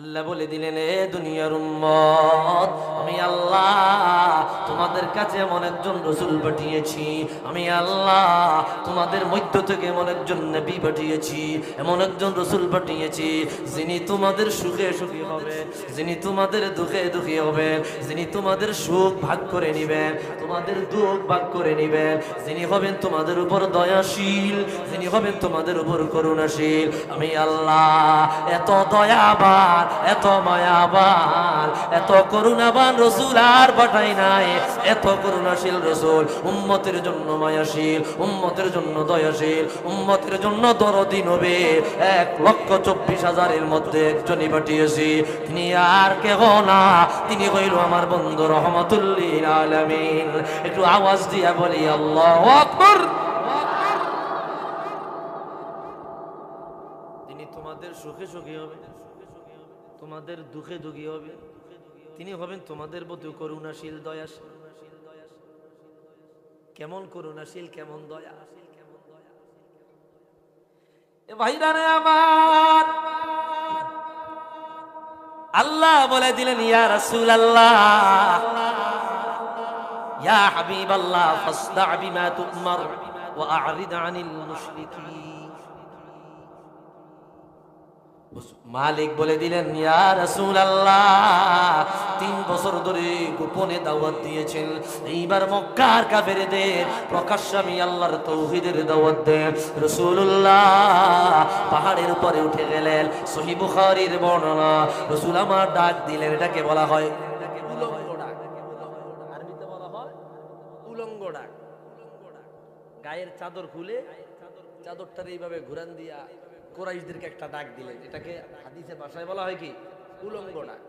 আল্লাহ বলে দিলেন, এ দুনিয়ার উম্মত, আমি আল্লাহ তোমাদের কাছে এমন একজন রসুল পাঠিয়েছি। আমি আল্লাহ তোমাদের মধ্য থেকে এমন একজন নবী পাঠিয়েছি, এমন একজন রসুল পাঠিয়েছি, যিনি তোমাদের সুখে সুখী হবে, যিনি তোমাদের দুঃখে দুঃখী হবে, যিনি তোমাদের সুখ ভাগ করে নিবেন, তোমাদের দুঃখ ভাগ করে নিবেন, যিনি হবেন তোমাদের উপর দয়াশীল, যিনি হবেন তোমাদের উপর করুণাশীল। আমি আল্লাহ এত দয়াবান এত মায়াবান, এত করুণাবান রসুল আর পাঠাই নাই। এত করুণাশীল রসুল, উম্মতের জন্য মায়াশীল, উম্মতের জন্য দয়াশীল, উম্মতের জন্য দরদিন হবে এক লক্ষ চব্বিশ হাজারের মধ্যে একজনই পাঠিয়েছি। তিনি আর কেহ না। তিনি হইল আমার বন্ধু রহমতুল্লিল আলমিন। একটু আওয়াজ দিয়া বলি, আল্লাহ আকবর। তিনি তোমাদের সুখে সুখী হবে তোমাদের দুঃখে দুঃখী হবে। তিনি হবেন তোমাদের প্রতি করুণাশীল, দয়াশীল। কেমন করুণাশীল, কেমন দয়া। এ ভাইরা রে আমার। আল্লাহ বলে দিলেন, ইয়া রাসূল আল্লাহ ইয়া হাবিব আল্লাহ ফাসদা বিমা তুমার মালিক বলে দিলেন তিন বছর ধরে গোপনে দাওয়াত দিয়েছেন। এইবার মক্কার কাফেরদের প্রকাশ্যে আমি আল্লাহর তৌহিদের দাওয়াত দেন রাসূলুল্লাহ পাহাড়ের উপরে উঠে গেলেন সহিহ বুখারীর বর্ণনা। রাসূল আমার ডাক দিলেন, এটাকে বলা হয় গায়ের চাদর খুলে চাদরটার এইভাবে ঘুরান দিয়া কোরাইশদেরকে একটা ডাক দিলেন। এটাকে হাদিসে ভাষায় বলা হয় কি? উলঙ্গ ডাক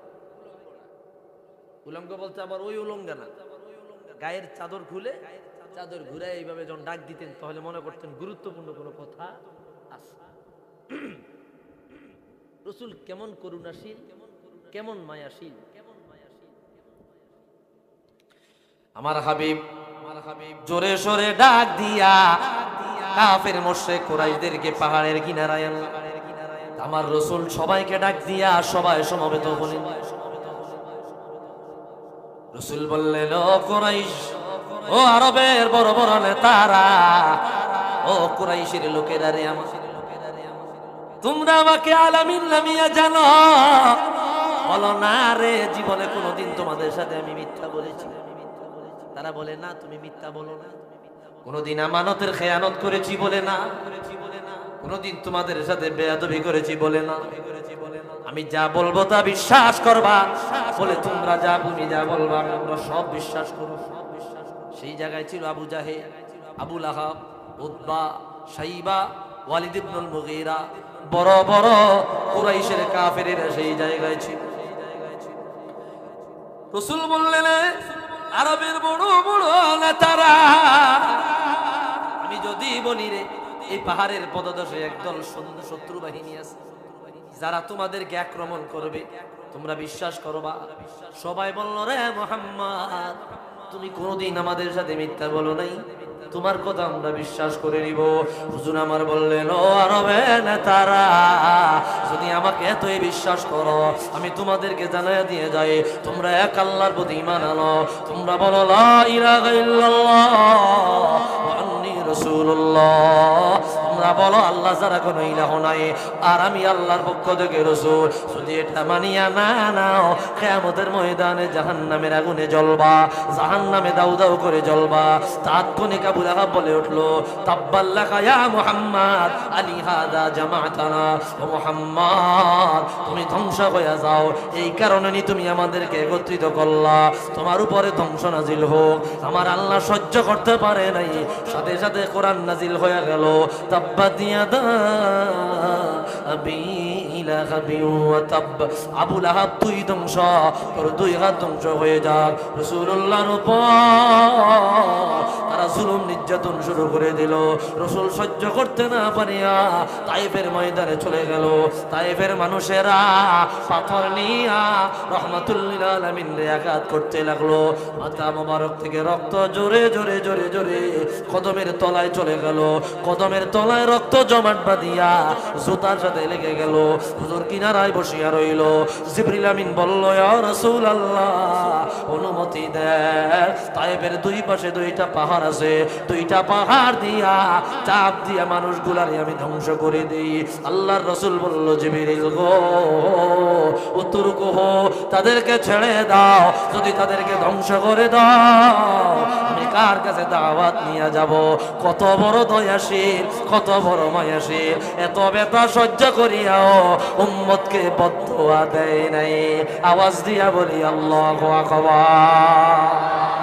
উলঙ্গ বলতে আবার ওই উলঙ্গ না। গায়ের চাদর খুলে চাদর ঘুরে এইভাবে যখন ডাক দিতেন, তাহলে মনে করতেন গুরুত্বপূর্ণ কোনো কথা আছে। রসুল কেমন করুণাশীল, কেমন মায়াশীল। আমার হাবিব আমার হাবিব, জোরে সোরে ডাক দিয়া কাফের মোশে কোরাইশদেরকে পাহাড়ের কিনারায়। আমার রসুল সবাইকে ডাক দিয়া সবাই সমবেত হলেন। রসুল বললেন, ও কোরাইশ, ও আরবের বড় বড় নেতারা, ও কোরাইশের লোকেরা রে আমার, তোমরা আমাকে আলামিন নামিয়া জানো। বলো না রে, জীবনে কোনোদিন তোমাদের সাথে আমি মিথ্যা বলেছি। তারা বলে, না, তুমি মিথ্যা বলো না। কোনোদিন আমানতের খেয়ানত করেছি বলে না। কোনোদিন তোমাদের সাথে বেয়াদবি করেছি বলে না। আমি যা বলব তা বিশ্বাস করবা। বলে তোমরা যা, তুমি যা বলবা আমরা সব বিশ্বাস করব। সেই জায়গায় ছিল আবু জাহে আবুল আহাব উদ্বা সাইবা বড় বড় কুরাইশের সেই জায়গায় ছিল। রসুল বললেন আরবের বড় বড় নেতারা যদি বলি রে এই পাহাড়ের পদদশে একদল শত্রু বাহিনী আছে, যারা তোমাদেরকে আক্রমণ করবে। তোমরা বিশ্বাস করবা সবাই বলল, রে মোহাম্মদ, তুমি কোনোদিন আমাদের সাথে মিথ্যা বলো নাই। তোমার কথা আমরা বিশ্বাস করে নিব। হুজুর আমার বললেন, ও আরবে নেতারা, যদি আমাকে এতই বিশ্বাস করো, আমি তোমাদেরকে জানাই দিয়ে যাই। তোমরা এক আল্লাহর প্রতি ইমান আনো। তোমরা বলো, লা ইলাহা ইল্লাল্লাহ। ছাড়া কোনো ইলাহ নাই। আর আমি আল্লাহর পক্ষ থেকে রসুল, যদি এটা মানিয়া না নাও, কেয়ামতের ময়দানে জাহান্নামের আগুনে জ্বলবা, জাহান্নামে দাউ দাউ করে জ্বলবা। তাৎক্ষণিক আবু লাহাব বলে উঠল তাব্বাল্লাকা ইয়া মুহাম্মদ, আলী হাদা জামাতানা? ও মুহাম্মদ, তুমি ধ্বংস হয়ে যাও। এই কারণে তুমি আমাদেরকে একত্রিত করলা। তোমার উপরে ধ্বংস নাজিল হোক। আমার আল্লাহ সহ্য করতে পারে নাই। সাথে সাথে কোরআন নাজিল হয়ে গেল। তাব্বা দিয়া ইয়াদা আবি আবু লাহাব তুই ধ্বংস তোর দুই হাত ধ্বংস হয়ে যাক। রাসূলুল্লাহর উপর জুলুম নির্যাতন শুরু করে দিল। রসুল সহ্য করতে না পারিয়া তাইফের ময়দানে চলে গেল। তাইফের মানুষেরা পাথর নিয়া রহমাতুল্লিল আলমিন আঘাত করতে লাগল। মাথা মোবারক থেকে রক্ত জোরে জোরে জোরে জোরে কদমের তলায় চলে গেল। কদমের তলায় রক্ত জমাট বাঁধিয়া জুতার সাথে লেগে গেল। হুজুর কিনারায় বসিয়া রইল। জিবরিল আমিন বলল রাসূল আল্লাহ অনুমতি দেন তাইবের দুই পাশে দুইটা পাহাড় আছে। দুইটা পাহাড় দিয়া চাপ দিয়া মানুষগুলারে আমি ধ্বংস করে দেই। আল্লাহর রসুল বলল, জিবরিল, গো উত্তর কহ তাদেরকে ছেড়ে দাও। যদি তাদেরকে ধ্বংস করে দাও, আমি কার কাছে দাওয়াত নিয়ে যাব? কত বড় দয়াশীল, কত বড় মায়াশীল। এত ব্যথা সহ্য করিয়াও উম্মতকে বদুয়া দেয় নাই। আওয়াজ দিয়া বলি, আল্লাহ আকবার।